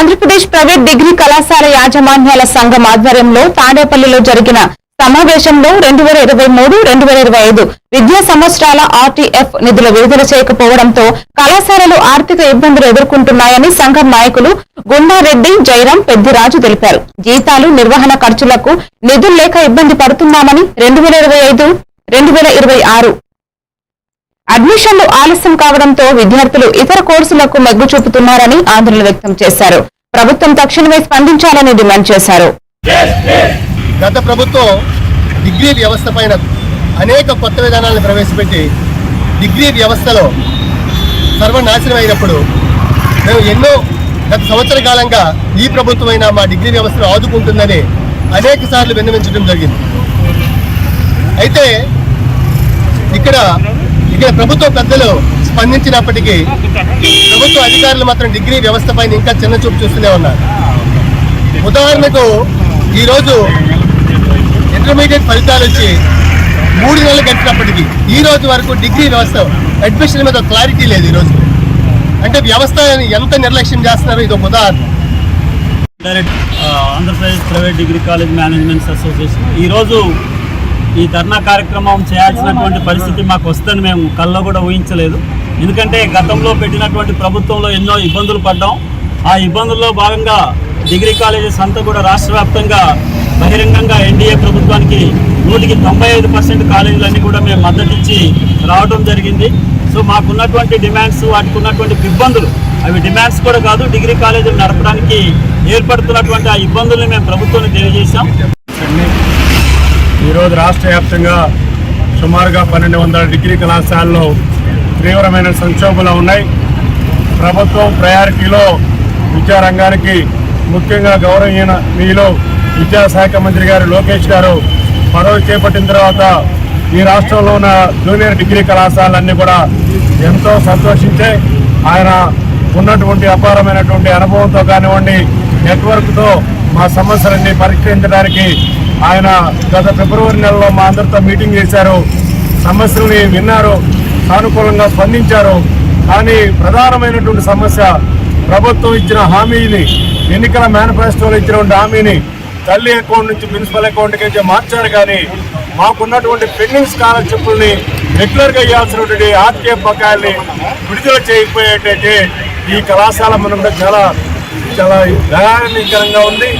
Andhra Pradesh private degree కళాశాల యాజమాన్యాల సంఘం ఆధ్వర్యంలో తాడేపల్లిలో జరిగిన సమావేశంలో రెండు వేల ఇరవై మూడు రెండు వేల ఇరవై ఐదు విద్యా సంవత్సరాల ఆర్టీఎఫ్ నిధులు విడుదల చేయకపోవడంతో కళాశాలలు ఆర్థిక ఇబ్బందులు ఎదుర్కొంటున్నాయని సంఘం నాయకులు గుండారెడ్డి జయరాం పెద్దిరాజు తెలిపారు. జీతాలు నిర్వహణ ఖర్చులకు నిధులు లేక ఇబ్బంది పడుతున్నామని రెండు వేల ఇరవై ఐదు రెండు వేల ఇరవై ఆరు అడ్మిషన్లు ఆలస్యం కావడంతో విద్యార్థులు ఇతర కోర్సులకు మొగ్గు చూపుతున్నారని ఆందోళన వ్యక్తం చేశారు. ప్రభుత్వం తక్షణమే స్పందించాలని డిమాండ్ చేశారు. గత ప్రభుత్వం డిగ్రీ వ్యవస్థ పైన అనేక కొత్త విధానాలను ప్రవేశపెట్టి డిగ్రీ వ్యవస్థలో సర్వనాశనం అయినప్పుడు మేము ఎన్నో గత సంవత్సర కాలంగా ఈ ప్రభుత్వమైనా మా డిగ్రీ వ్యవస్థను ఆదుకుంటుందని అనేక సార్లు విన్నవించడం జరిగింది. అయితే ఇక్కడ ఇక్కడ ప్రభుత్వ పెద్దలు స్పందించినప్పటికీ ప్రభుత్వ అధికారులు మాత్రం డిగ్రీ వ్యవస్థ పైన ఇంకా చిన్న చూపు చూస్తూనే ఉన్నారు. ఉదాహరణకు ఈరోజు ఇంటర్మీడియట్ ఫలితాలు వచ్చి మూడు నెలలు గడిచినప్పటికీ ఈ రోజు వరకు డిగ్రీ వ్యవస్థ అడ్మిషన్ మీద క్లారిటీ లేదు ఈరోజు అంటే వ్యవస్థ ఎంత నిర్లక్ష్యం చేస్తున్నారో? ఇది ఒక ఉదాహరణ. Direct Andhra Pradesh private degree college managements association ఈరోజు ఈ ధర్నా కార్యక్రమం చేయాల్సినటువంటి పరిస్థితి మాకు వస్తుందని మేము కల్లో కూడా ఊహించలేదు. ఎందుకంటే గతంలో పెట్టినటువంటి ప్రభుత్వంలో ఎన్నో ఇబ్బందులు పడ్డాం. ఆ ఇబ్బందుల్లో భాగంగా డిగ్రీ కాలేజెస్ అంతా కూడా రాష్ట్ర వ్యాప్తంగా బహిరంగంగా ఎన్డీఏ ప్రభుత్వానికి నూటికి తొంభై ఐదు పర్సెంట్ కాలేజీలన్నీ కూడా మేము మద్దతిచ్చి రావడం జరిగింది. సో మాకున్నటువంటి డిమాండ్స్ వాటికి ఉన్నటువంటి ఇబ్బందులు అవి డిమాండ్స్ కూడా కాదు డిగ్రీ కాలేజీలు నడపడానికి ఏర్పడుతున్నటువంటి ఆ ఇబ్బందుల్ని మేము ప్రభుత్వానికి తెలియజేశాం. ఈరోజు రాష్ట్ర వ్యాప్తంగా సుమారుగా పన్నెండు వందల డిగ్రీ కళాశాలలో తీవ్రమైన సంక్షోభంలో ఉన్నాయి. ప్రభుత్వం ప్రయారిటీలో విద్యారంగానికి ముఖ్యంగా గౌరవనీయ మీలో విద్యాశాఖ మంత్రి గారు లోకేష్ గారు పదవి చేపట్టిన తర్వాత ఈ రాష్ట్రంలో ఉన్న జూనియర్ డిగ్రీ కళాశాలన్నీ కూడా ఎంతో సంతోషించే ఆయన ఉన్నటువంటి అపారమైనటువంటి అనుభవంతో కానివ్వండి నెట్వర్క్తో మా సమస్యలన్నీ పరిష్కరించడానికి ఆయన గత ఫిబ్రవరి నెలలో మా అందరితో మీటింగ్ చేశారు. సమస్యల్ని విన్నారు. సానుకూలంగా స్పందించారు. కానీ ప్రధానమైనటువంటి సమస్య ప్రభుత్వం ఇచ్చిన హామీని ఎన్నికల మేనిఫెస్టోలో ఇచ్చినటువంటి హామీని తల్లి అకౌంట్ నుంచి మున్సిపల్ అకౌంట్కి అయితే మార్చారు. కానీ మాకున్నటువంటి పెండింగ్ స్కాలర్షిప్లని రెగ్యులర్గా ఇవ్వాల్సినటువంటి ఆర్కే బకాయిల్ని విడుదల చేయకపోయేటైతే ఈ కళాశాల మనం చాలా చాలా దయాకరంగా ఉంది.